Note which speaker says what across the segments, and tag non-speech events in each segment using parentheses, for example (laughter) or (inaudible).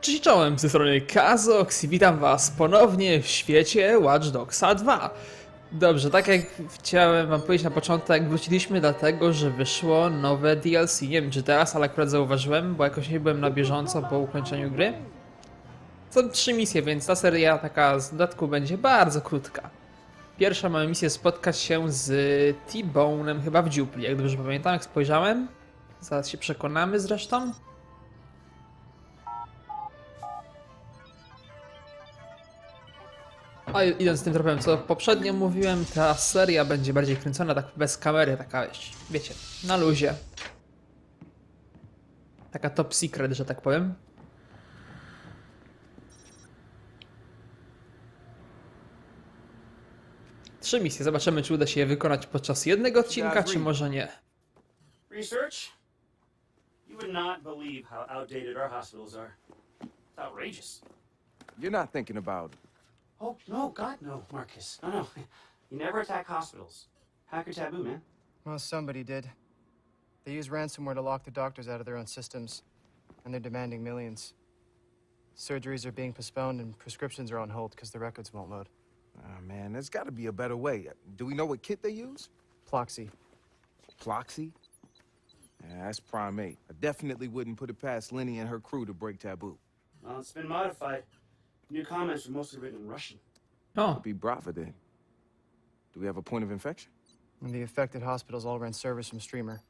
Speaker 1: Cześć czołem, z strony Kazox i witam was ponownie w świecie Watch Dogsa 2. Dobrze, tak jak chciałem wam powiedzieć na początek, wróciliśmy dlatego, że wyszło nowe DLC. Nie wiem czy teraz, ale akurat zauważyłem, bo jakoś nie byłem na bieżąco po ukończeniu gry. Są trzy misje, więc ta seria taka z dodatku będzie bardzo krótka. Pierwsza mamy misję spotkać się z T-Bone'em chyba w dziupli, jak dobrze pamiętam, jak spojrzałem. Zaraz się przekonamy zresztą. A idąc tym tropem, co poprzednio mówiłem, ta seria będzie bardziej kręcona tak bez kamery, taka wiecie, wiecie, na luzie. Taka top secret, że tak powiem. Trzy misje, zobaczymy czy uda się je wykonać podczas jednego odcinka, czy może nie.
Speaker 2: Research? You would not believe how outdated our hospitals are. It's outrageous.
Speaker 3: You're not thinking about
Speaker 2: Oh, no, God, no, Marcus. No, no. You never attack hospitals. Hacker taboo, man.
Speaker 4: Well, somebody did. They use ransomware to lock the doctors out of their own systems, and they're demanding millions. Surgeries are being postponed, and prescriptions are on hold because the records won't load.
Speaker 3: Ah, man, there's got to be a better way. Do we know what kit they use?
Speaker 4: Ploxy.
Speaker 3: Ploxy? Yeah, that's prime eight. I definitely wouldn't put it past Lenny and her crew to break taboo.
Speaker 2: Well, it's been modified. New comments are mostly written in Russian.
Speaker 1: Oh.
Speaker 3: Be Brava then. Do we have a point of infection?
Speaker 4: And the affected hospitals all rent service from Streamer.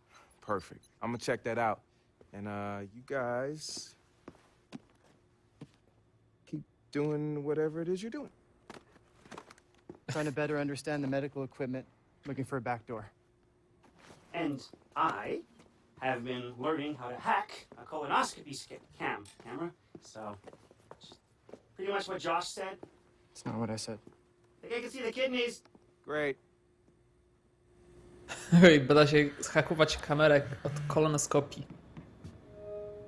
Speaker 3: Perfect. I'm gonna check that out. And uh, you guys keep doing whatever it is you're doing.
Speaker 4: Trying to better understand the medical equipment, looking for a backdoor.
Speaker 2: And I have been learning how to hack a colonoscopy sca- cam camera. So, just pretty much what Josh said.
Speaker 4: It's not what I said.
Speaker 2: Think I can see the kidneys.
Speaker 3: Great. (laughs)
Speaker 1: Oj, bo da się zhakować kamerę od kolonoskopii.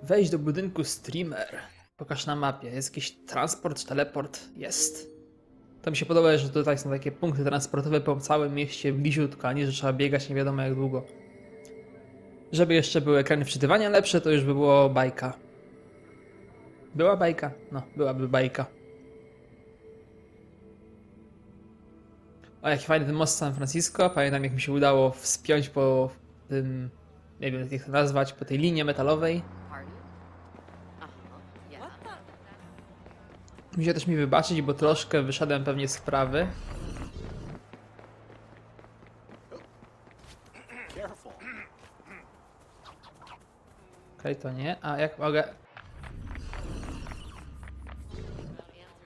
Speaker 1: Wejdź do budynku streamer. Pokaż na mapie. Jest jakiś transport czy teleport? Jest. To mi się podoba, że tutaj są takie punkty transportowe po całym mieście bliziutko, a nie, że trzeba biegać nie wiadomo jak długo. Żeby jeszcze były ekrany wczytywania lepsze, to już by było bajka. Była bajka? No, byłaby bajka. O, jaki fajny ten most San Francisco. Pamiętam, jak mi się udało wspiąć po tym, nie wiem jak to nazwać, po tej linie metalowej. Musicie też mi wybaczyć, bo troszkę wyszedłem pewnie z wprawy. Okej, to nie. A jak mogę...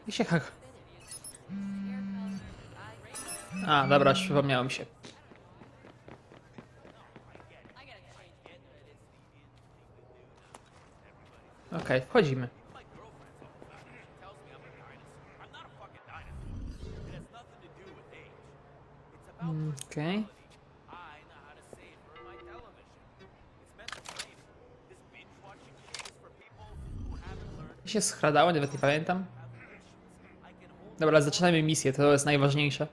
Speaker 1: I się hak... A, dobra, przypomniało się. Okej, wchodzimy. Okej. I się schradało, nawet nie pamiętam. Dobra, zaczynajmy misję, to jest najważniejsze.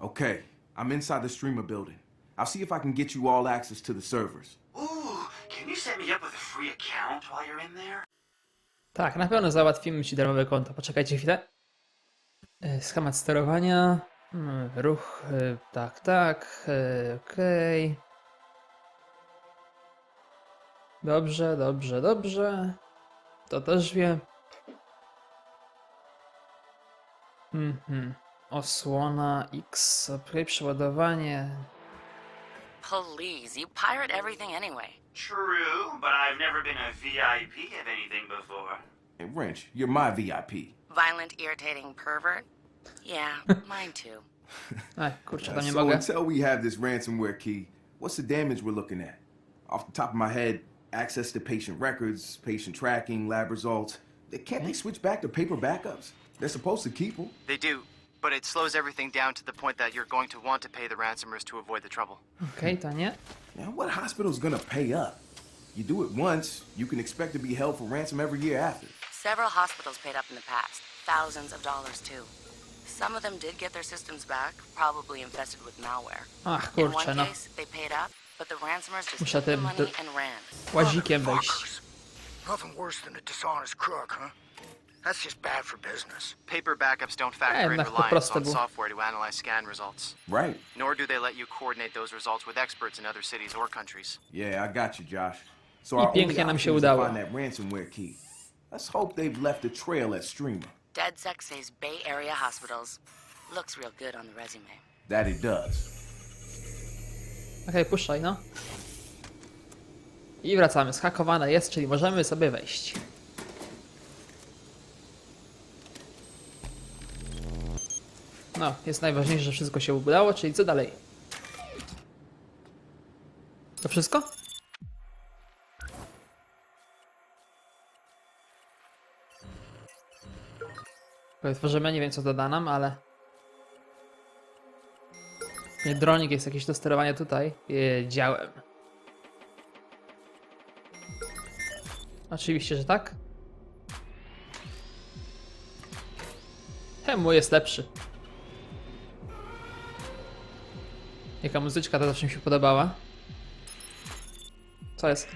Speaker 5: Okay, I'm inside the streamer building. I'll see if I can get you all access to the servers.
Speaker 2: Ooh, can you set me up with a free account while you're in there?
Speaker 1: Tak, na pewno załatwimy ci darmowe konto. Poczekajcie chwilę. E, Schemat sterowania. Ruch, e, tak, tak, e, okej. Dobrze, dobrze, dobrze. To też wie. Mhm. Osłona X, okej, przeładowanie.
Speaker 6: Please, you pirate everything anyway.
Speaker 2: True, but I've never been a VIP of anything before.
Speaker 5: And Wrench, you're my VIP.
Speaker 6: Violent, irritating pervert? Yeah, (laughs) mine too.
Speaker 1: Ej, kurczę,
Speaker 5: Uh,
Speaker 1: tam nie
Speaker 5: so
Speaker 1: mogę.
Speaker 5: until we have this ransomware key, what's the damage we're looking at? Off the top of my head, access to patient records, patient tracking, lab results. They- Can't they switch back to paper backups? They're supposed to keep them.
Speaker 4: They do, but it slows everything down to the point that you're going to want to pay the ransomers to avoid the trouble.
Speaker 1: Okej, to nie.
Speaker 5: Now, what hospital's gonna pay up? You do it once, you can expect to be held for ransom every year after.
Speaker 6: Several hospitals paid up in the past. Thousands of dollars too. Some of them did get their systems back, probably infested with malware.
Speaker 1: Ach,
Speaker 6: In one
Speaker 1: kurczę, no.
Speaker 6: case, they paid up, but the ransomers just
Speaker 1: Muszę
Speaker 6: took the
Speaker 1: tym
Speaker 6: money
Speaker 1: dr-
Speaker 6: and ran.
Speaker 1: łazikiem wejść.
Speaker 7: Motherfuckers. Nothing worse than a dishonest crook, huh? That's just bad for business.
Speaker 8: Paper backups don't factor eh, in
Speaker 1: jednak to
Speaker 8: reliance
Speaker 1: proste
Speaker 8: on
Speaker 1: było.
Speaker 8: software to analyze scan results.
Speaker 5: Right.
Speaker 8: Nor do they let you coordinate those results with experts in other cities or countries.
Speaker 5: Yeah, I got you, Josh. So
Speaker 1: I
Speaker 5: our only
Speaker 1: pięknie nam się
Speaker 5: option is
Speaker 1: udało.
Speaker 5: find that ransomware key. Let's hope they've left a trail at Streamer.
Speaker 6: DedSec says Bay Area hospitals. Looks real good on the resume.
Speaker 5: That it does.
Speaker 1: Okej, puszczaj, no. I wracamy. Zhakowane jest, czyli możemy sobie wejść. No, jest najważniejsze, że wszystko się udało, czyli co dalej? To wszystko? Tworzymy, nie wiem co doda nam, ale... Nie, dronik jest jakieś do sterowania tutaj. Wiedziałem. Oczywiście, że tak. Temu jest lepszy. Jaka muzyczka to zawsze mi się podobała. Co jest?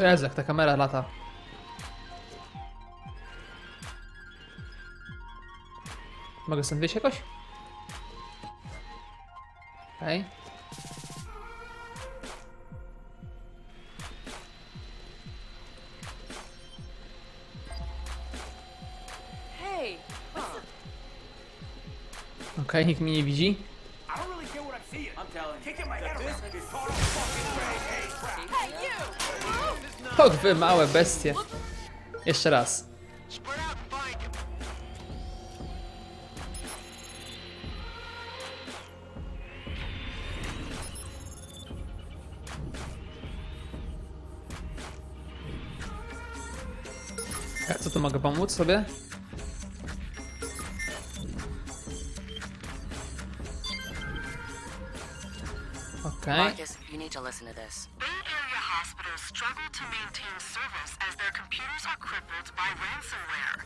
Speaker 1: Jest, jak ta kamera lata? Mogę stąd wyjść jakoś? Okej. Okej, nikt mnie nie widzi. Och, wy małe bestie. Jeszcze raz. Ja co tu mogę pomóc sobie? Okej.
Speaker 6: Marcus, you need to listen to this.
Speaker 9: Bay Area hospitals struggle to maintain service as their computers are crippled by ransomware.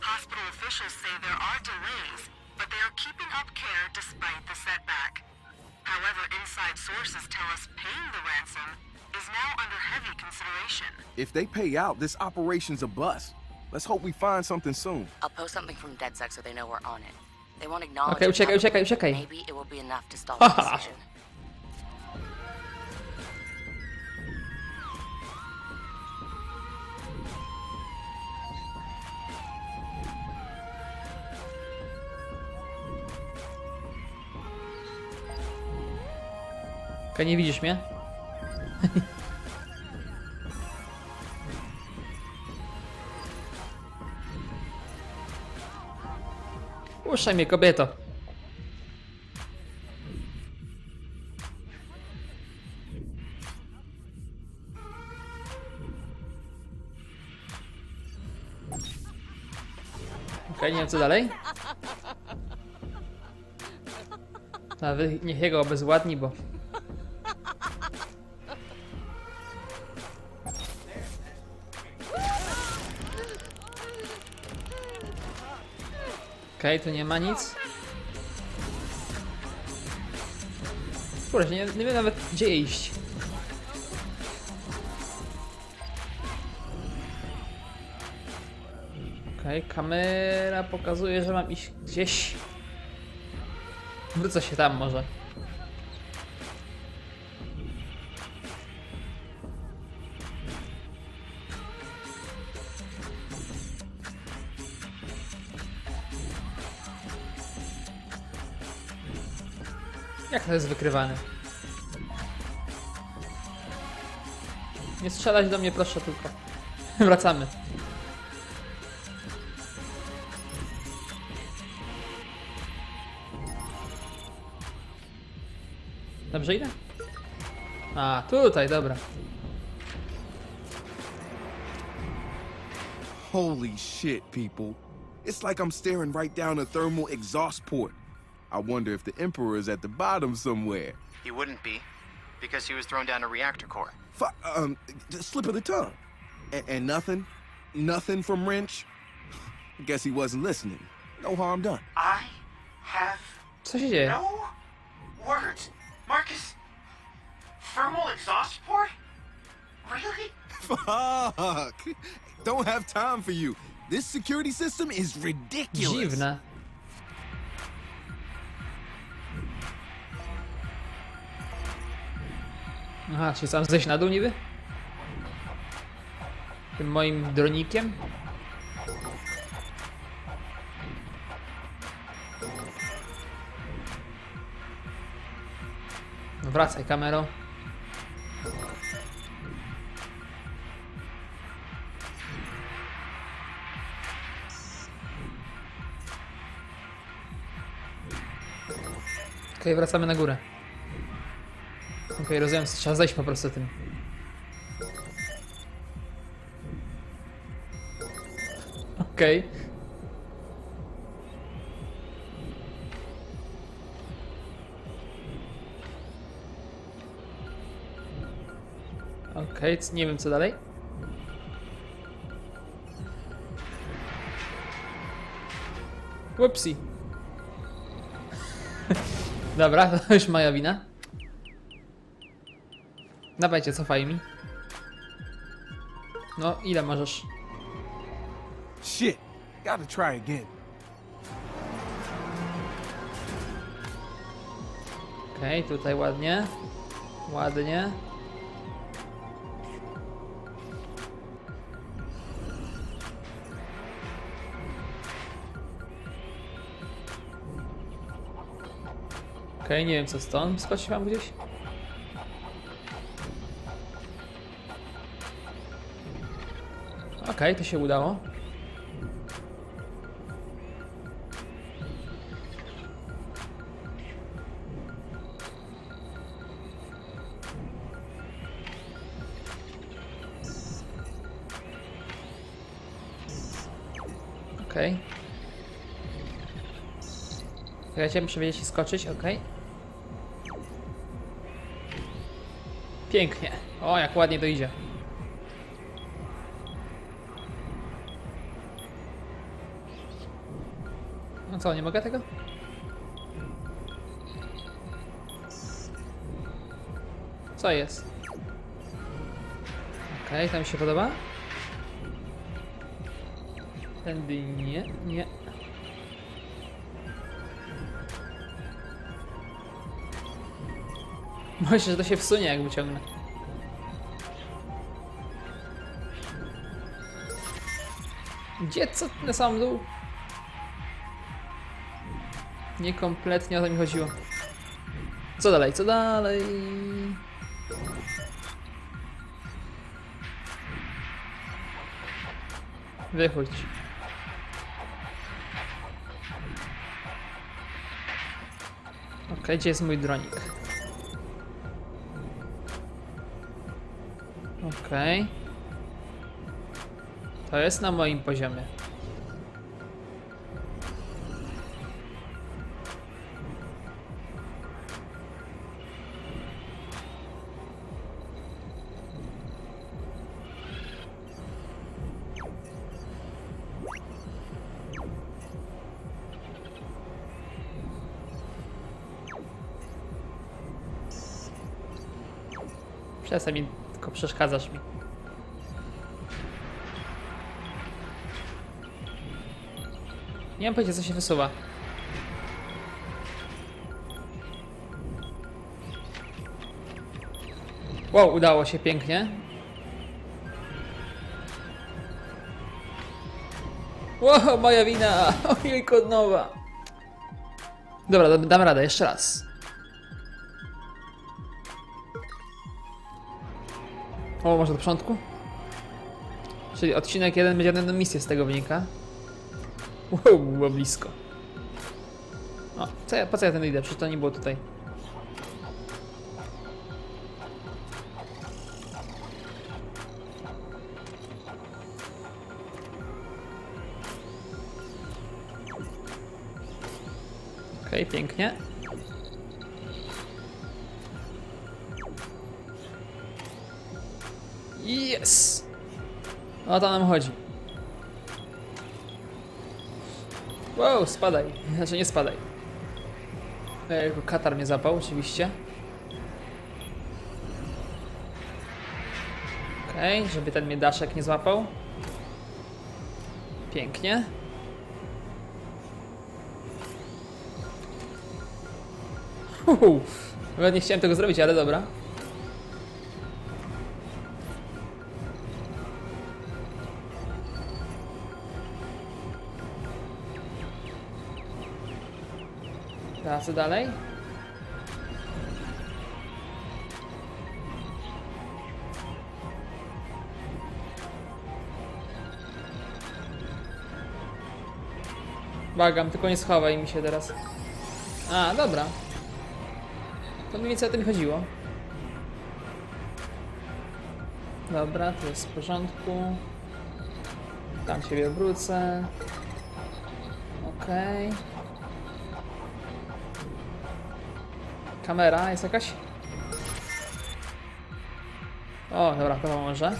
Speaker 9: Hospital officials say there are delays, but they are keeping up care despite the setback. However, inside sources tell us paying the ransom is now under heavy consideration.
Speaker 3: If they pay out, this operation's a bust. Let's hope we find something soon.
Speaker 6: I'll post something from DedSec so they know we're on it. They won't acknowledge
Speaker 1: Okej,
Speaker 6: it
Speaker 1: uciekaj,
Speaker 6: publicly,
Speaker 1: uciekaj,
Speaker 6: but
Speaker 1: uciekaj.
Speaker 6: Maybe it will be enough to stall (laughs) the
Speaker 1: Haha.
Speaker 6: decision.
Speaker 1: Okej, nie widzisz mnie? Puszczaj mnie, kobieto. Okej, nie wiem co dalej. Wy niech jego obezwładni, bo... Okej, tu nie ma nic. Kurde, nie, nie wiem nawet gdzie iść. Okej, kamera pokazuje, że mam iść gdzieś. Wrócę się tam może. Jak to jest wykrywane? Nie strzelać do mnie proszę tylko. (laughs) Wracamy. Dobrze idę? A, tutaj, dobra.
Speaker 3: Holy shit, people. It's like I'm staring right down a thermal exhaust port. I wonder if the Emperor is at the bottom somewhere.
Speaker 8: He wouldn't be. because he was thrown down a reactor core.
Speaker 3: F- um, slip of the tongue. And, and nothing? Nothing from Wrench? (sighs) Guess he wasn't listening. No harm done.
Speaker 7: I have
Speaker 1: Co się dzieje?
Speaker 7: no words. Marcus, thermal exhaust port? Really?
Speaker 3: Fuck! Don't have time for you. This security system is ridiculous.
Speaker 1: Dziwne. Aha, czy sam zejść na dół niby? Tym moim dronikiem? Wracaj kamero. Okej, wracamy na górę. Okej, rozumiem, trzeba zejść po prostu tym. Okej. Okej, c- nie wiem co dalej. Whoopsie. (laughs) Dobra, (laughs) to już moja wina. Dawajcie, cofaj mi. No, ile możesz?
Speaker 3: Shit. Gotta try again.
Speaker 1: Okej, tutaj ładnie. Ładnie. Okej, nie wiem co stąd. Skoczyć mam gdzieś? Okej, to się udało. Okej. Czekajcie, muszę wiedzieć i skoczyć, okej. Pięknie. O, jak ładnie to idzie. Co, nie mogę tego? Co jest? Okej, to mi się podoba. Tędy nie, nie. (laughs) Myślę, że to się wsunie, jak wyciągnę. Gdzie? Co? Na sam dół? Niekompletnie o to mi chodziło. Co dalej? Co dalej? Wychodź. Okej, gdzie jest mój dronik? Okej. To jest na moim poziomie. Przestań mi, tylko przeszkadzasz mi. Nie mam pojęcia co się wysuwa. Wow, udało się pięknie. Wow, moja wina! (laughs) Ojejku, od nowa. Dobra, dam radę, jeszcze raz. O, może do początku? Czyli odcinek jeden będzie jedną misję z tego wynika. Wow, było blisko. O, co ja, po co ja ten idę? Przecież to nie było tutaj. Okej, pięknie. Yes! O to nam chodzi. Wow, spadaj. Znaczy nie spadaj. Jako katar mnie zapał, oczywiście. Okej, żeby ten mnie daszek nie złapał. Pięknie. Uhu. Nawet nie chciałem tego zrobić, ale dobra. Co dalej? Bagam, tylko nie schowaj mi się teraz. A, dobra. To mniej więcej o tym chodziło. Dobra, to jest w porządku. Tam ciebie wrócę. Okej. Kamera jest jakaś? O, dobra, to pomoże.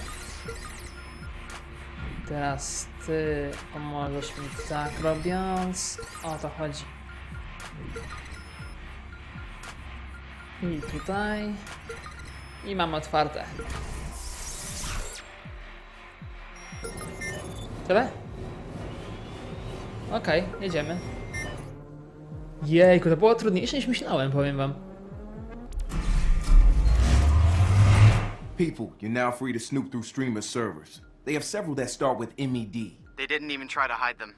Speaker 1: Teraz ty pomożesz mi tak robiąc. O to chodzi. I tutaj. I mam otwarte. Tyle? Okej, jedziemy. Jejku, to było trudniejsze niż myślałem, powiem wam.
Speaker 5: People, you're now free to snoop through streamer servers. They have several that start with MED.
Speaker 8: They didn't even try to hide them.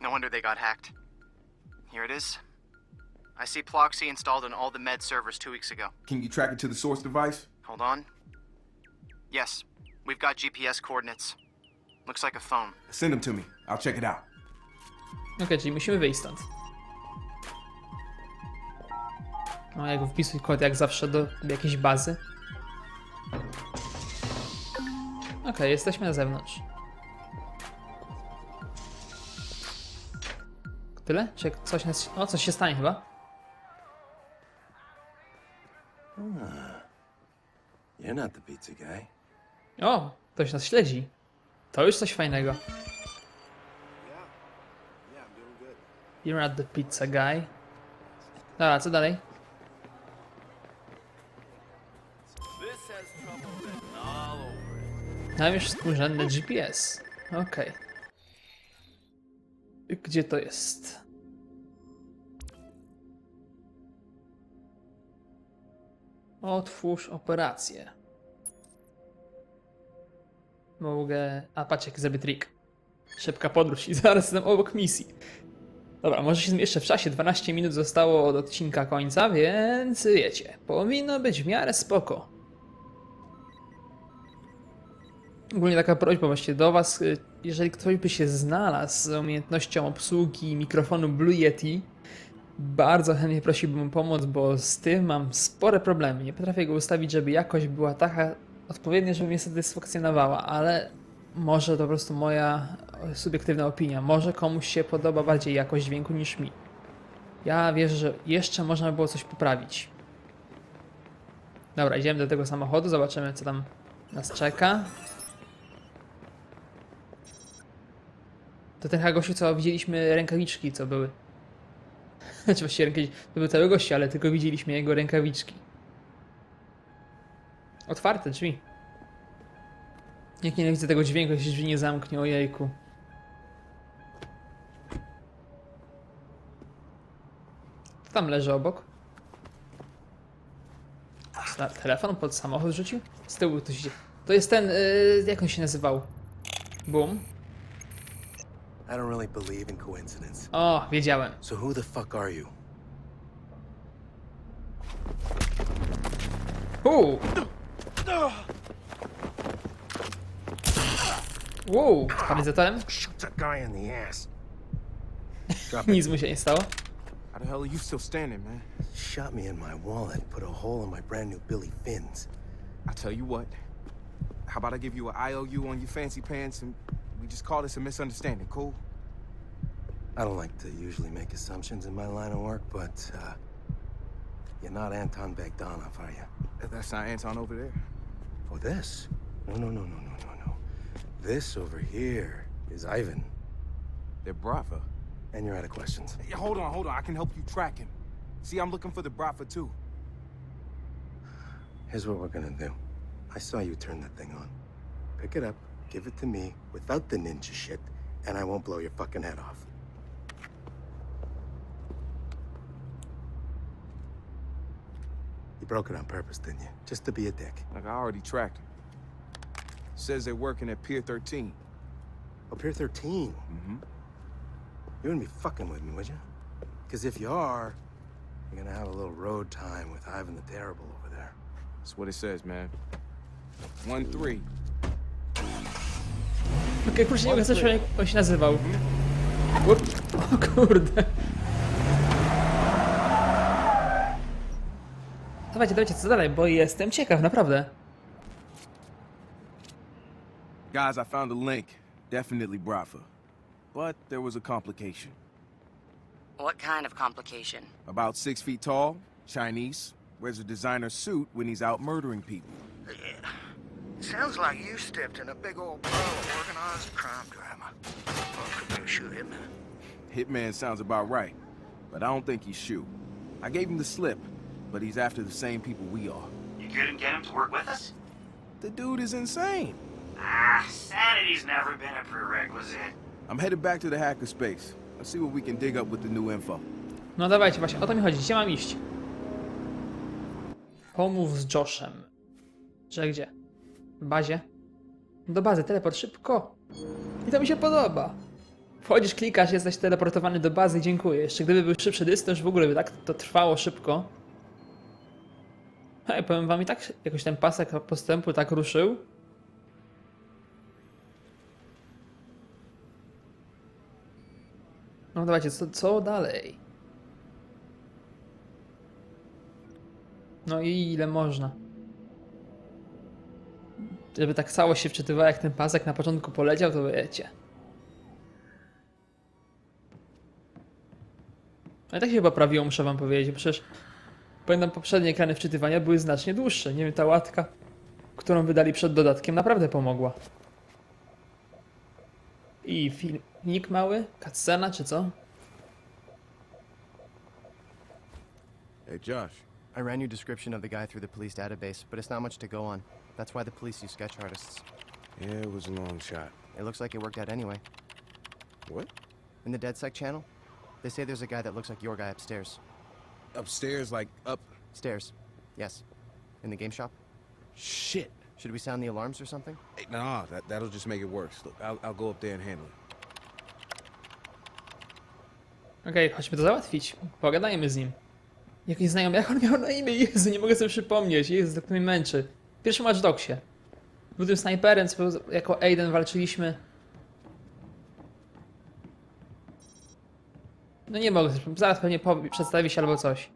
Speaker 8: No wonder they got hacked. Here it is. I see Ploxy installed on all the med servers two weeks ago.
Speaker 5: Can you track it to the source device?
Speaker 8: Hold on. Yes, we've got GPS coordinates. Looks like a phone.
Speaker 5: Send them to me. I'll check it out.
Speaker 1: Okej, czyli musimy wyjść stąd. No, jak wpisuj kod jak zawsze do jakiejś bazy. Okej, jesteśmy na zewnątrz. Tyle? Czy coś nas... O, coś się stanie chyba?
Speaker 10: You're not the pizza guy.
Speaker 1: O, ktoś nas śledzi. To już coś fajnego. You're not the pizza guy. Dobra, co dalej? Mam już współrzędne GPS. Okej. Gdzie to jest? Otwórz operację. Mogę... A patrz jaki zrobię trik. Szybka podróż i (laughs) zaraz jestem obok misji. Dobra, może się zmieszczę w czasie. 12 minut zostało od odcinka końca, więc wiecie, powinno być w miarę spoko. Ogólnie taka prośba właśnie do Was, y, jeżeli ktoś by się znalazł z umiejętnością obsługi mikrofonu Blue Yeti, bardzo chętnie prosiłbym o pomoc, bo z tym mam spore problemy. Nie potrafię go ustawić, żeby jakość była taka odpowiednia, żeby mnie satysfakcjonowała, ale może to po prostu moja subiektywna opinia. Może komuś się podoba bardziej jakość dźwięku niż mi. Ja wierzę, że jeszcze można by było coś poprawić. Dobra, idziemy do tego samochodu, zobaczymy co tam nas czeka. To ten chyba gościu, co widzieliśmy rękawiczki, co były. (laughs) Znaczy właściwie rękawiczki, to był cały gościu, ale tylko widzieliśmy jego rękawiczki. Otwarte drzwi. Jak nienawidzę tego dźwięku, jeśli drzwi nie zamknie, ojejku. Co tam leży obok? Te- Telefon pod samochód rzucił? Z tyłu ktoś idzie. To jest ten, yy, jak on się nazywał? Boom.
Speaker 10: I don't really believe in coincidence.
Speaker 1: O, wiedziałem.
Speaker 10: So who the fuck are you?
Speaker 1: Uuu. Wow, paralizatorem?
Speaker 7: Shoot that guy in the ass.
Speaker 1: Nic mu się nie stało.
Speaker 3: How the hell are you still standing, man?
Speaker 10: Shot me in my wallet, put a hole in my brand new Billy Fins.
Speaker 3: I tell you what. How about I give you an IOU on your fancy pants and we just call this a misunderstanding, cool?
Speaker 10: I don't like to usually make assumptions in my line of work, but uh, you're not Anton Bogdanov, are you?
Speaker 3: That's not Anton over there.
Speaker 10: For this? No, no, no, no, no, no, no. This over here is Ivan.
Speaker 3: They're Bratva.
Speaker 10: And you're out of questions.
Speaker 3: Hey, hold on, hold on. I can help you track him. See, I'm looking for the Bratva too.
Speaker 10: Here's what we're gonna do. I saw you turn that thing on. Pick it up, give it to me without the ninja shit, and I won't blow your fucking head off. You broke it on purpose, didn't you? Just to be a dick.
Speaker 3: Like I already tracked him. Says they're working at Pier 13.
Speaker 10: Oh, Pier 13.
Speaker 3: Mm-hmm.
Speaker 10: You wouldn't be fucking with me, would you? Because if you are, you're gonna have a little road time with Ivan the Terrible over there.
Speaker 3: That's what it says, man. One three.
Speaker 1: Okej, kurczę, nie mogę sobie jak on się nazywał. Up. O kurde. Dawajcie, dawajcie, co dalej, bo jestem ciekaw, naprawdę.
Speaker 5: Guys, I found a link. Definitely Bratva. But there was a complication.
Speaker 6: What kind of complication?
Speaker 5: About six feet tall, Chinese, wears a designer suit when he's out murdering people.
Speaker 7: Sounds like you stepped in a big old pile of organized crime drama. Well, could be a shoe hitman.
Speaker 5: Hitman sounds about right, but I don't think he's Shu. I gave him the slip, but he's after the same people we are.
Speaker 2: You couldn't get him to work with us?
Speaker 5: The dude is insane.
Speaker 2: Ah, sanity's never been a prerequisite.
Speaker 5: I'm headed back to the hacker space. Let's see what we can dig up with the new info.
Speaker 1: No dawajcie, właśnie, o to mi chodzi, gdzie mam iść? Pomów z Joshem. Że gdzie? Bazie? Do bazy, teleport szybko. I to mi się podoba. Wchodzisz, klikasz, jesteś teleportowany do bazy i dziękuję. Jeszcze gdyby był szybszy dystans, w ogóle by tak to trwało szybko. Hej, powiem wam i tak jakoś ten pasek postępu tak ruszył. No dawajcie, co, co dalej? No i ile można? Żeby tak cało się wczytywało, jak ten pasek na początku poleciał, to wiecie. No i tak się chyba prawiło, muszę wam powiedzieć, przecież pamiętam poprzednie ekrany wczytywania były znacznie dłuższe. Nie wiem, ta łatka, którą wydali przed dodatkiem, naprawdę pomogła. I filmik mały? Cutscena czy co?
Speaker 3: Hey, Josh.
Speaker 4: I ran your description of the guy through the police database, but it's not much to go on. That's why the police use sketch artists.
Speaker 3: Yeah, it was a long shot.
Speaker 4: It looks like it worked out anyway.
Speaker 3: What?
Speaker 4: In the DedSec channel, they say there's a guy that looks like your guy upstairs.
Speaker 3: Upstairs, like up.
Speaker 4: Stairs. Yes. In the game shop?
Speaker 3: Shit.
Speaker 4: Should we sound the alarms or something?
Speaker 3: Hey, nah, that, that'll just make it worse. Look, I'll, I'll go up there and handle it.
Speaker 1: Okej, chodźmy to załatwić. Pogadajmy z nim. Jakiś znajomy, jak on miał na imię? Jezu, nie mogę sobie przypomnieć. Jezu, tak mnie męczy. W pierwszym Watch Dogsie. Był tym snajperem, co jako Aiden walczyliśmy. No nie mogę, zaraz pewnie przedstawi się albo coś.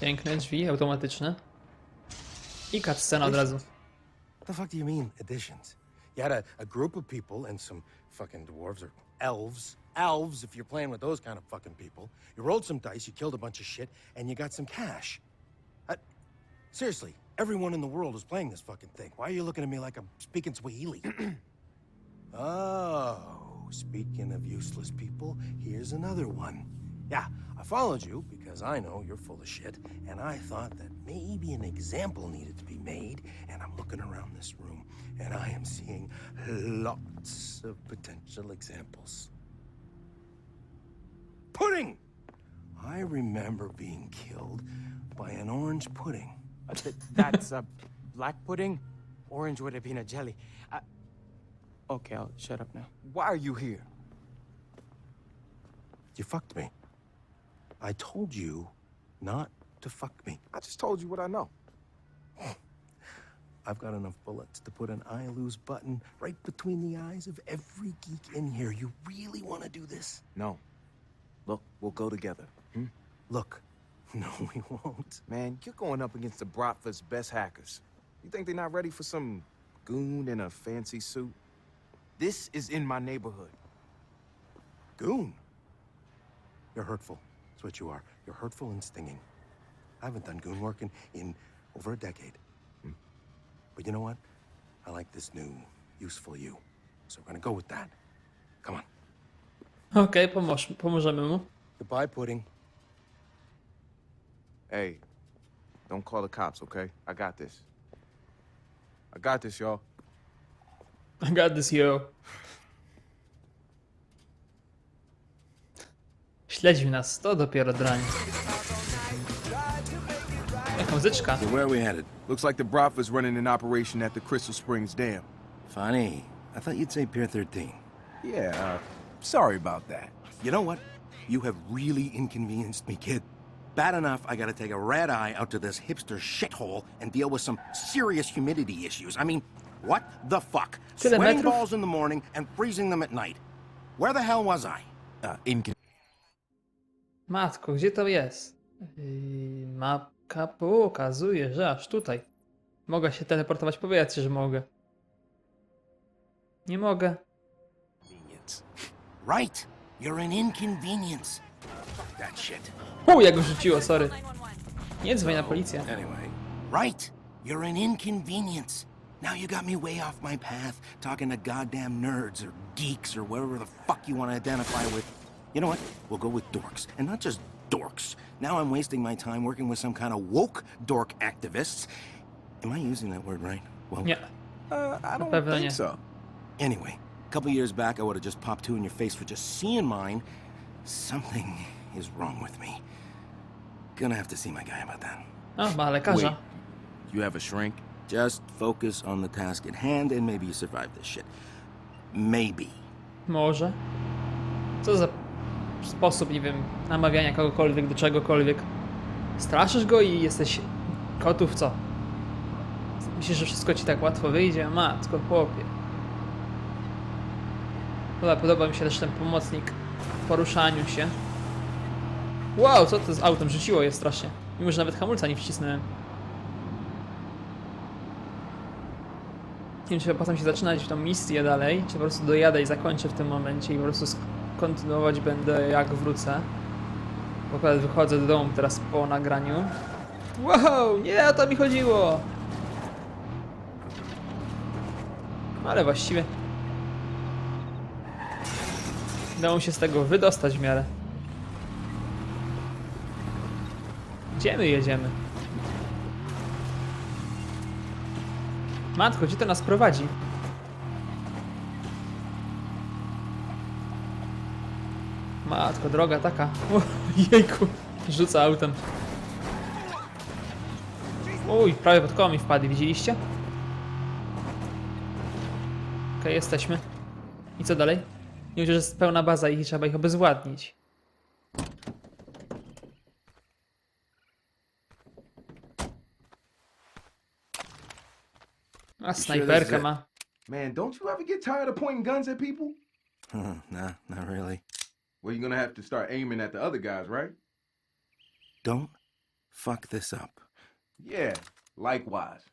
Speaker 1: Piękne drzwi, automatyczne. I cutscena od razu.
Speaker 10: What the fuck do you mean, additions? You had a, a group of people and some fucking dwarves or elves. Elves, if you're playing with those kind of fucking people. You rolled some dice, you killed a bunch of shit, and you got some cash. Uh, seriously, everyone in the world is playing this fucking thing. Why are you looking at me like I'm speaking Swahili? (clears throat) oh, speaking of useless people, here's another one. Yeah, I followed you because I know you're full of shit, and I thought that maybe an example needed to be made, and I'm looking around this room, and I am seeing lots of potential examples. Pudding! I remember being killed by an orange pudding.
Speaker 11: Uh, th- that's a black pudding. Orange would have been a jelly. I... Okay, I'll shut up now.
Speaker 3: Why are you here?
Speaker 10: You fucked me. I told you not to fuck me.
Speaker 3: I just told you what I know.
Speaker 10: I've got enough bullets to put an I lose button right between the eyes of every geek in here. You really want to do this?
Speaker 3: No. Look, we'll go together. Hmm?
Speaker 10: Look, (laughs) no, we won't.
Speaker 3: Man, you're going up against the Bratva's best hackers. You think they're not ready for some goon in a fancy suit? This is in my neighborhood.
Speaker 10: Goon. You're hurtful. That's what you are. You're hurtful and stinging. I haven't done goon work in, in over a decade. Hmm. But you know what? I like this new, useful you. So we're gonna go with that. Come on.
Speaker 1: Okej, pomoż, pomożemy mu.
Speaker 10: Goodbye, Pudding.
Speaker 3: Hey, don't call the cops, okay? I got this. I got this, y'all.
Speaker 1: I got this, yo. Śledził nas, to dopiero drań. Jak muzyczka.
Speaker 10: So where are we headed?
Speaker 3: Looks like the Bratva's running an operation at the Crystal Springs Dam.
Speaker 10: Funny. I thought you'd say Pier 13.
Speaker 3: Yeah, uh, sorry about that.
Speaker 10: You know what? You have really inconvenienced me, kid. Bad enough I gotta take a red eye out to this hipster shithole and deal with some serious humidity issues. I mean, what the fuck?
Speaker 1: Tyle
Speaker 10: Sweating
Speaker 1: metrów?
Speaker 10: balls in the morning and freezing them at night. Where the hell was I?
Speaker 3: Uh, incon-
Speaker 1: Matko, gdzie to jest? Yy, mapka pokazuje, że aż tutaj. Mogę się teleportować po powietrzu, że mogę. Nie mogę.
Speaker 10: Right. You're an inconvenience. That shit.
Speaker 1: U, jak go rzuciło, sorry. Nie dzwoń na policję.
Speaker 10: Anyway. Right. You're an inconvenience. Now you got me way off my path, talking to goddamn nerds or geeks or whatever the fuck you want to identify with. You know what? We'll go with dorks. And not just dorks. Now I'm wasting my time working with some kind of woke dork activists. Am I using that word right? Well,
Speaker 1: yeah.
Speaker 3: uh, I don't
Speaker 1: pewno
Speaker 3: think so.
Speaker 10: Anyway, a couple years back, I would have just popped two in your face for just seeing mine. Something is wrong with me. Gonna have to see my guy about that.
Speaker 1: O, ma lekarza.
Speaker 3: Wait. You have a shrink?
Speaker 10: Just focus on the task at hand and maybe you survive this shit. Maybe.
Speaker 1: Może. Co za sposób, nie wiem, namawiania kogokolwiek do czegokolwiek. Straszysz go i jesteś kotów co? Myślisz, że wszystko ci tak łatwo wyjdzie? Matko, chłopie. Dobra, podoba mi się też ten pomocnik w poruszaniu się. Wow, co to z autem? Rzuciło je strasznie. Mimo, że nawet hamulca nie wcisnąłem. Nie wiem, czy potem się zaczynać w tą misję dalej, czy po prostu dojadę i zakończę w tym momencie i po prostu kontynuować będę jak wrócę. Bo akurat wychodzę do domu teraz po nagraniu. Wow, nie o to mi chodziło! Ale właściwie... Udało się z tego wydostać w miarę. Gdzie my jedziemy? Matko, gdzie to nas prowadzi? Matko, droga taka. O, jejku, rzuca autem. Uj, prawie pod koło mi wpadli, widzieliście? Okej, jesteśmy. I co dalej? Nie wiem, że jest pełna baza i trzeba ich obezwładnić. A snajperkę ma.
Speaker 5: Man, don't you ever get tired of pointing guns at people?
Speaker 10: Huh, nah, not really.
Speaker 5: Well, you're gonna have to start aiming at the other guys, right?
Speaker 10: Don't fuck this up.
Speaker 5: Yeah, likewise.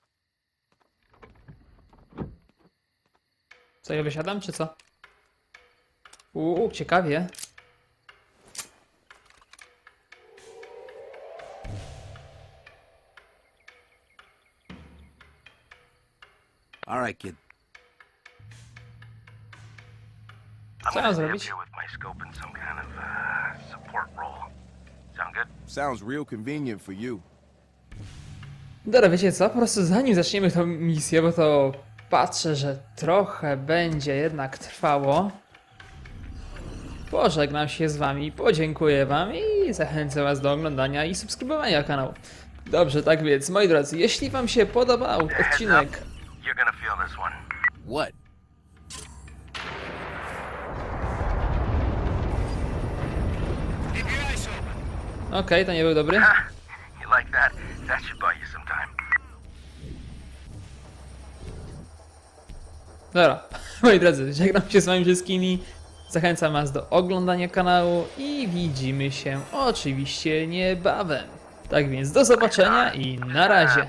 Speaker 1: Co, ja wysiadam, czy co? Uuu, ciekawie.
Speaker 10: All right, kid.
Speaker 7: Role. Sound good?
Speaker 3: Sounds real convenient for you.
Speaker 1: Dobra, wiecie co? Po prostu zanim zaczniemy tę misję, bo to patrzę, że trochę będzie jednak trwało. Pożegnam się z wami, podziękuję wam i zachęcę was do oglądania i subskrybowania kanału. Dobrze, tak więc, moi drodzy, jeśli wam się podobał odcinek,
Speaker 7: You're gonna feel this one.
Speaker 3: What?
Speaker 1: Okej, okay, to nie był dobry. Dobra, (laughs) moi drodzy, żegnam się z wami wszystkimi. Zachęcam was do oglądania kanału i widzimy się oczywiście niebawem. Tak więc do zobaczenia i na razie.